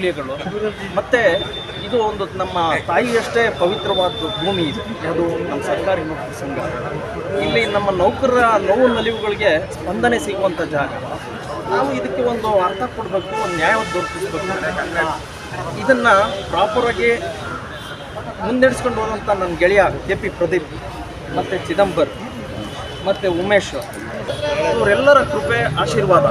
ಮೌಲ್ಯಗಳು ಮತ್ತು ಇದು ಒಂದು ನಮ್ಮ ತಾಯಿಯಷ್ಟೇ ಪವಿತ್ರವಾದ ಭೂಮಿ ಇದೆ. ಅದು ನಮ್ಮ ಸರ್ಕಾರಿ ನೌಕರ ಸಂಘ. ಇಲ್ಲಿ ನಮ್ಮ ನೌಕರರ ನೋವು ನಲಿವುಗಳಿಗೆ ಸ್ಪಂದನೆ ಸಿಗುವಂಥ ಜಾಗ. ನಾವು ಇದಕ್ಕೆ ಒಂದು ಅರ್ಥ ಕೊಡಬೇಕು, ಒಂದು ನ್ಯಾಯ ದೊರಕಿಸ್ಬೇಕು. ಇದನ್ನು ಪ್ರಾಪರಾಗಿ ಮುಂದೆಡ್ಸ್ಕೊಂಡು ಹೋದಂಥ ನನ್ನ ಗೆಳೆಯ ಕೆ ಪಿ ಪ್ರದೀಪ್, ಮತ್ತು ಚಿದಂಬರ್, ಮತ್ತು ಉಮೇಶ್. ಇವರೆಲ್ಲರ ಕೃಪೆ, ಆಶೀರ್ವಾದ.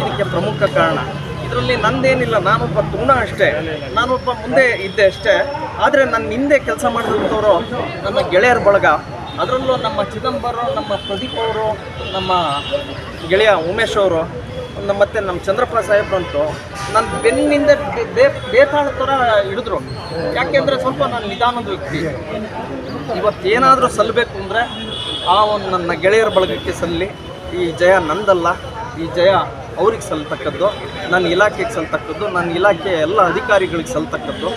ಇದಕ್ಕೆ ಪ್ರಮುಖ ಕಾರಣ. ಇದರಲ್ಲಿ ನಂದೇನಿಲ್ಲ, ನಾನೊಬ್ಬ ತೂಣ ಅಷ್ಟೇ. ನಾನೊಬ್ಬ ಮುಂದೆ ಇದ್ದೆ ಅಷ್ಟೇ. ಆದರೆ ನನ್ನ ಹಿಂದೆ ಕೆಲಸ ಮಾಡಿದಂಥವರು ನನ್ನ ಗೆಳೆಯರ ಬಳಗ. ಅದರಲ್ಲೂ ನಮ್ಮ ಚಿದಂಬರ, ನಮ್ಮ ಪ್ರದೀಪ್ ಅವರು, ನಮ್ಮ ಗೆಳೆಯ ಉಮೇಶ್ ಅವರು ನಮ್ಮ ಮತ್ತೆ ನಮ್ಮ ಚಂದ್ರಪ್ಪ ಸಾಹೇಬ್ರಂತೂ ನನ್ನ ಬೆನ್ನಿಂದ ಬೇ- ಬೇತಾಳ ಥರ ಹಿಡಿದ್ರು. ಯಾಕೆಂದರೆ ಸ್ವಲ್ಪ ನಾನು ನಿಧಾನದ ವ್ಯಕ್ತಿ. ಇವತ್ತೇನಾದರೂ ಸಲ್ಲಬೇಕು ಅಂದರೆ ಆ ಒಂದು ನನ್ನ ಗೆಳೆಯರ ಬಳಗಕ್ಕೆ ಸಲ್ಲಿ. ಈ ಜಯ ನಂದಲ್ಲ. ಈ ಜಯ ಅವ್ರಿಗೆ ಸಲ್ತಕ್ಕದ್ದು, ನನ್ನ ಇಲಾಖೆಗೆ ಸಲ್ತಕ್ಕದ್ದು, ನನ್ನ ಇಲಾಖೆ ಎಲ್ಲ ಅಧಿಕಾರಿಗಳಿಗೆ ಸಲ್ತಕ್ಕದ್ದು.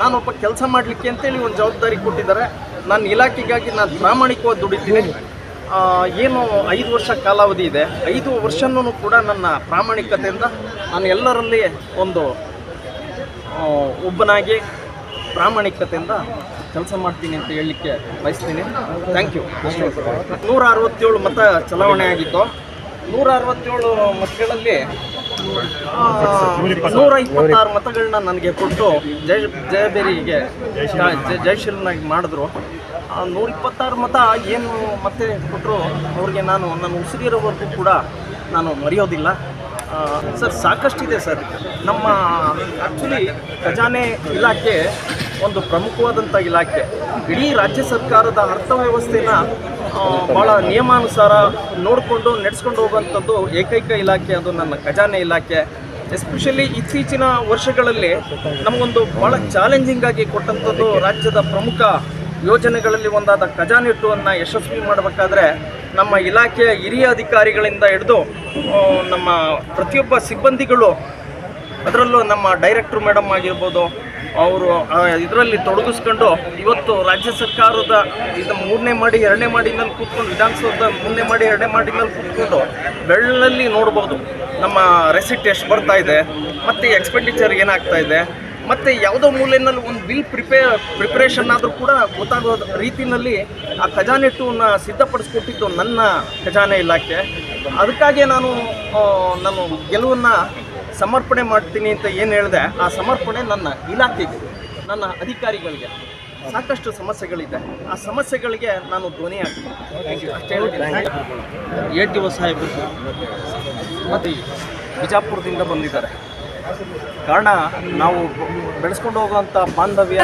ನಾನೊಬ್ಬ ಕೆಲಸ ಮಾಡಲಿಕ್ಕೆ ಅಂತೇಳಿ ಒಂದು ಜವಾಬ್ದಾರಿ ಕೊಟ್ಟಿದ್ದಾರೆ. ನನ್ನ ಇಲಾಖೆಗಾಗಿ ನಾನು ಪ್ರಾಮಾಣಿಕವಾಗಿ ದುಡಿತೀನಿ. ಏನು ಐದು ವರ್ಷ ಕಾಲಾವಧಿ ಇದೆ. ಐದು ವರ್ಷನೂ ಕೂಡ ನನ್ನ ಪ್ರಾಮಾಣಿಕತೆಯಿಂದ ನಾನು ಎಲ್ಲರಲ್ಲಿ ಒಂದು ಒಬ್ಬನಾಗಿ ಪ್ರಾಮಾಣಿಕತೆಯಿಂದ ಕೆಲಸ ಮಾಡ್ತೀನಿ ಅಂತ ಹೇಳಲಿಕ್ಕೆ ಬಯಸ್ತೀನಿ. Thank you. ನೂರ ಅರವತ್ತೇಳು ಮತ ಚಲಾವಣೆ ಆಗಿತ್ತು ನೂರ ಅರವತ್ತೇಳು ಮತಗಳಲ್ಲಿ ನೂರ ಇಪ್ಪತ್ತಾರು ಮತಗಳನ್ನ ನನಗೆ ಕೊಟ್ಟು ಜಯ ಜಯಬೇರಿಗೆ ಜಯ- ಜಯಶೀಲನಾಗಿ ಮಾಡಿದ್ರು. ಆ ನೂರ ಇಪ್ಪತ್ತಾರು ಮತ ಏನು ಮತ್ತೆ ಕೊಟ್ಟರು ಅವ್ರಿಗೆ ನಾನು ನನ್ನ ಉಸಿರಿರೋವರೆಗೂ ಕೂಡ ನಾನು ಮರೆಯೋದಿಲ್ಲ. ಸರ್ ಸಾಕಷ್ಟಿದೆ ಸರ್. ನಮ್ಮ ಆ್ಯಕ್ಚುಲಿ ಖಜಾನೆ ಇಲಾಖೆ ಒಂದು ಪ್ರಮುಖವಾದಂಥ ಇಲಾಖೆ. ಇಡೀ ರಾಜ್ಯ ಸರ್ಕಾರದ ಅರ್ಥವ್ಯವಸ್ಥೆನ ಭಾಳ ನಿಯಮಾನುಸಾರ ನೋಡಿಕೊಂಡು ನಡೆಸ್ಕೊಂಡು ಹೋಗುವಂಥದ್ದು ಏಕೈಕ ಇಲಾಖೆ, ಅದು ನನ್ನ ಖಜಾನೆ ಇಲಾಖೆ. ಎಸ್ಪೆಷಲಿ ಇತ್ತೀಚಿನ ವರ್ಷಗಳಲ್ಲಿ ನಮಗೊಂದು ಭಾಳ ಚಾಲೆಂಜಿಂಗ್ ಆಗಿ ಕೊಟ್ಟಂಥದ್ದು ರಾಜ್ಯದ ಪ್ರಮುಖ ಯೋಜನೆಗಳಲ್ಲಿ ಒಂದಾದ ಖಜಾನೆ ಟೂವನ್ನು ಯಶಸ್ವಿ ಮಾಡಬೇಕಾದ್ರೆ ನಮ್ಮ ಇಲಾಖೆಯ ಹಿರಿಯ ಅಧಿಕಾರಿಗಳಿಂದ ಹಿಡಿದು ನಮ್ಮ ಪ್ರತಿಯೊಬ್ಬ ಸಿಬ್ಬಂದಿಗಳು, ಅದರಲ್ಲೂ ನಮ್ಮ ಡೈರೆಕ್ಟ್ರು ಮೇಡಮ್ ಆಗಿರ್ಬೋದು ಅವರು ಇದರಲ್ಲಿ ತೊಡಗಿಸ್ಕೊಂಡು ಇವತ್ತು ರಾಜ್ಯ ಸರ್ಕಾರದ ಇದು ಮೂರನೇ ಮಾಡಿ, ಎರಡನೇ ಮಾಡಿನಲ್ಲಿ ಕೂತ್ಕೊಂಡು ವಿಧಾನಸೌಧ ಮೂರನೇ ಮಾಡಿ, ಎರಡನೇ ಮಾಡಿನಲ್ಲಿ ಕೂತ್ಕೊಂಡು ಬೆಳ್ಳಲ್ಲಿ ನೋಡ್ಬೋದು. ನಮ್ಮ ರೆಸಿಟ್ ಎಷ್ಟು ಬರ್ತಾ ಇದೆ, ಮತ್ತು ಎಕ್ಸ್ಪೆಂಡಿಚರ್ ಏನಾಗ್ತಾ ಇದೆ, ಮತ್ತು ಯಾವುದೋ ಮೂಲೆಯಲ್ಲಿ ಒಂದು ಬಿಲ್ ಪ್ರಿಪೇರ್ ಪ್ರಿಪ್ರೇಷನ್ ಆದರೂ ಕೂಡ ಗೊತ್ತಾಗೋ ರೀತಿಯಲ್ಲಿ ಆ ಖಜಾನೆ ಟೂನ ಸಿದ್ಧಪಡಿಸ್ಕೊಟ್ಟಿದ್ದು ನನ್ನ ಖಜಾನೆ ಇಲಾಖೆ. ಅದಕ್ಕಾಗಿ ನಾನು ನಾನು ಗೆಲುವನ್ನು ಸಮರ್ಪಣೆ ಮಾಡ್ತೀನಿ ಅಂತ ಏನು ಹೇಳಿದೆ ಆ ಸಮರ್ಪಣೆ ನನ್ನ ಇಲಾಖೆಗೆ ನನ್ನ ಅಧಿಕಾರಿಗಳಿಗೆ ಸಾಕಷ್ಟು ಸಮಸ್ಯೆಗಳಿದೆ. ಆ ಸಮಸ್ಯೆಗಳಿಗೆ ನಾನು ಧ್ವನಿ ಆಗ್ತೀನಿ ಅಷ್ಟೇ ಎ ಟಿ ಒ ಸಾಹೇಬರು ಮತ್ತು ಬಿಜಾಪುರದಿಂದ ಬಂದಿದ್ದಾರೆ. ಕಾರಣ ನಾವು ಬೆಳೆಸ್ಕೊಂಡು ಹೋಗುವಂಥ ಬಾಂಧವ್ಯ